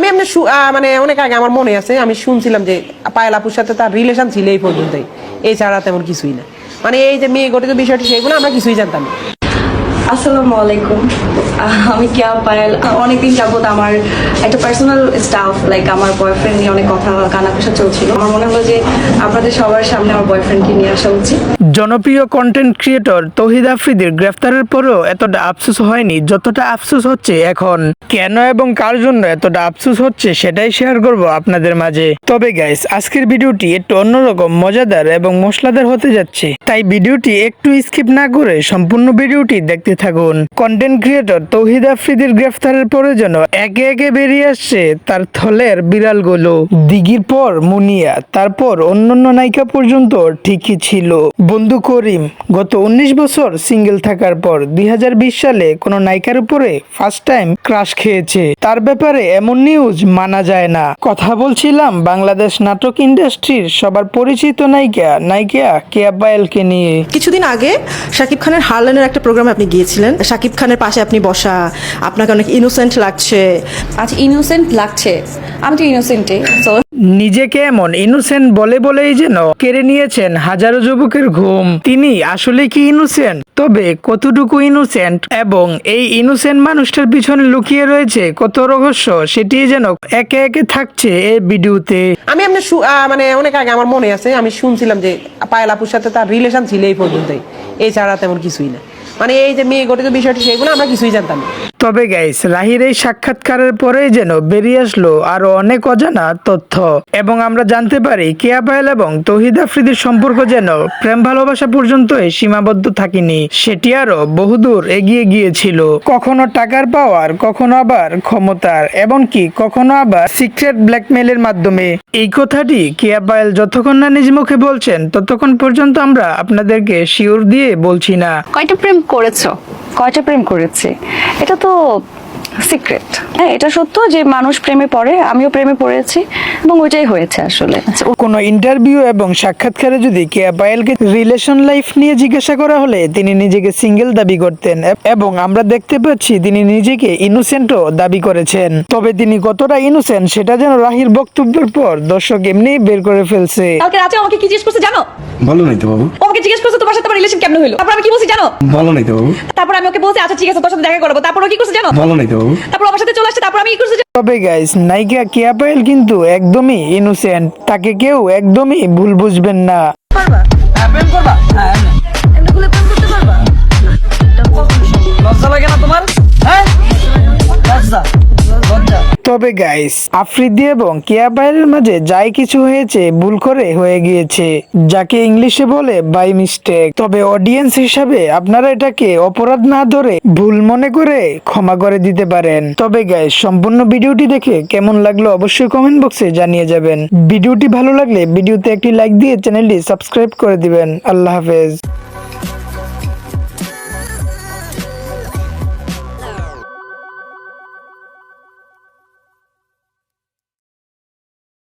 আমি এমনি মানে অনেক আগে আমার মনে আছে, আমি শুনছিলাম যে পায়েল আপুর সাথে তার রিলেশন ছিল এই পর্যন্তই। এছাড়া তেমন কিছুই না। মানে এই যে মেয়ে গঠিত বিষয়টি, সেগুলো আমরা কিছুই জানতাম না। আসসালামু আলাইকুম। আমি কেয়া পায়েল। অনেকদিন যাবত আমার একটা পার্সোনাল স্টাফ লাইক আমার বয়ফ্রেন্ড নিয়ে অনেক কথা চলছিল। আমার মনে হলো যে আপনাদের সবার সামনে আমার বয়ফ্রেন্ডকে নিয়ে আসা উচিত। জনপ্রিয় কন্টেন্ট ক্রিয়েটর তৌহিদ আফ্রিদির গ্রেফতারের পরেও এতটা আফসোস হয়নি, যতটা আফসোস হচ্ছে এখন। কেন এবং কার জন্য এতটা আফসোস হচ্ছে সেটাই শেয়ার করব আপনাদের মাঝে। তবে গাইস আজকের ভিডিওটি একটু অন্যরকম, মজাদার এবং মশলাদার হতে যাচ্ছে। তাই ভিডিওটি একটু স্কিপ না করে সম্পূর্ণ ভিডিওটি দেখতে থাকুন। কন্টেন্ট ক্রিয়েটর তৌহিদ আফ্রিদির গ্রেফতারের পরে যেন একে একে বেরিয়ে আসছে তার থলের বিড়ালগুলো। দিঘির পর মুনিয়া, তারপর অন্যান্য নায়িকা পর্যন্ত ঠিকই ছিল। বন্ধু করিম, গত উনিশ বছর সিঙ্গেল থাকার পর দুই হাজার বিশ সালে কোনো নায়িকার উপরে ফার্স্ট টাইম ক্রাশ খেয়েছে। তার ব্যাপারে এমন নিউজ মানা যায় না। কথা বলছিলাম বাংলাদেশ নাটক ইন্ডাস্ট্রির সবার পরিচিত নায়িকা নায়িকা কেয়া পায়েলকে নিয়ে। কিছুদিন আগে শাকিব খানের হারলেনের একটা প্রোগ্রামে আপনি গিয়েছিলেন শাকিব খানের পাশে আপনি বসা আপনাকে অনেক ইনোসেন্ট লাগছে। আচ্ছা ইনোসেন্ট লাগছে। আমি তো ইনোসেন্টে নিজেকে এমন ইনোসেন্ট বলে বলেই যেন কেড়ে নিয়েছেন হাজারো যুবকের ঘুম। তিনি আসলে কি ইনোসেন্ট তবে কতটুকু ইনোসেন্ট এবং এই ইনোসেন্ট মানুষটার পিছনে লুকিয়ে রয়েছে কত রহস্য সেটি যেন একে একে থাকছে এই ভিডিওতে। আমি এমনি আহ, মানে অনেক আগে আমার মনে আছে আমি শুনছিলাম যে পায়েল আপুর সাথে তার রিলেশন ছিল এই পর্যন্তই। এছাড়া তেমন কিছুই না। মানে এই যে মেয়ে গঠিত বিষয়টি সেগুলো আমরা কিছুই জানতাম না। তবে গাইস রাহির এই সাক্ষাৎকারের পরেই যেন বেরিয়ে আসলো আরও অনেক অজানা তথ্য। এবং আমরা জানতে পারি, কেয়া পায়েল এবং তহিদ আফ্রিদির সম্পর্ক যেন প্রেম ভালোবাসা পর্যন্তই সীমাবদ্ধ থাকেনি। সেটি আরও বহুদূর এগিয়ে গিয়েছিল। কখনো টাকার পাওয়ার কখনো আবার ক্ষমতার, এমনকি কখনো আবার সিক্রেট ব্ল্যাকমেলের মাধ্যমে। এই কথাটি কেয়া পায়েল যতক্ষণ না নিজ মুখে বলছেন, ততক্ষণ পর্যন্ত আমরা আপনাদেরকে শিওর দিয়ে বলছি না। কয়টা প্রেম করেছ? কয়টা প্রেম করেছি? এটা তো সিক্রেট হ্যাঁ এটা সত্য যে মানুষ প্রেমে পড়ে আমিও প্রেমে পড়েছি এবং ওইটাই হয়েছে আসলে। আচ্ছা, কোনো ইন্টারভিউ এবং সাক্ষাৎকারে যদি কেয়া পায়েলকে রিলেশন লাইফ নিয়ে জিজ্ঞাসা করা হলে তিনি নিজেকে সিঙ্গেল দাবি করতেন এবং আমরা দেখতে পাচ্ছি তিনি নিজেকে ইনোসেন্টও দাবি করেছেন। তবে তিনি কতটা ইনোসেন্ট সেটা যেন রাহির বক্তব্যের পর দর্শক এমনি বের করে ফেলছে। কালকে রাতে আমাকে কি জিজ্ঞেস করছে জানো? বলো নাই তো বাবু। আমাকে জিজ্ঞেস করছে তোমার সাথে আমার রিলেশন কেমন হলো তারপর আমি কি বলছি জানো? বলো নাই তো বাবু। তারপর আমি ওকে বলছি আচ্ছা ঠিক আছে তোর সাথে দেখা করব। তারপর ও কি করছে জানো? নাই তো তারপর আমার সাথে চলে আসছে তারপর আমি কি করছি তবে গাইস নায়িকা কেয়া পায়েল কিন্তু একদমই ইনোসেন্ট তাকে কেউ একদমই ভুল বুঝবেন না। তবে গাইস আফ্রিদি এবং কেয়া পায়েলের মাঝে যাই কিছু হয়েছে, ভুল করে হয়ে গিয়েছে। যাকে ইংলিশে বলে বাই মিস্টেক তবে অডিয়েন্স হিসাবে আপনারা এটাকে অপরাধ না ধরে ভুল মনে করে ক্ষমা করে দিতে পারেন। তবে গাইস সম্পূর্ণ ভিডিওটি দেখে কেমন লাগল অবশ্যই কমেন্ট বক্সে জানিয়ে যাবেন। ভিডিওটি ভালো লাগলে ভিডিওতে একটি লাইক দিয়ে চ্যানেলটি সাবস্ক্রাইব করে দিবেন। আল্লাহ হাফেজ।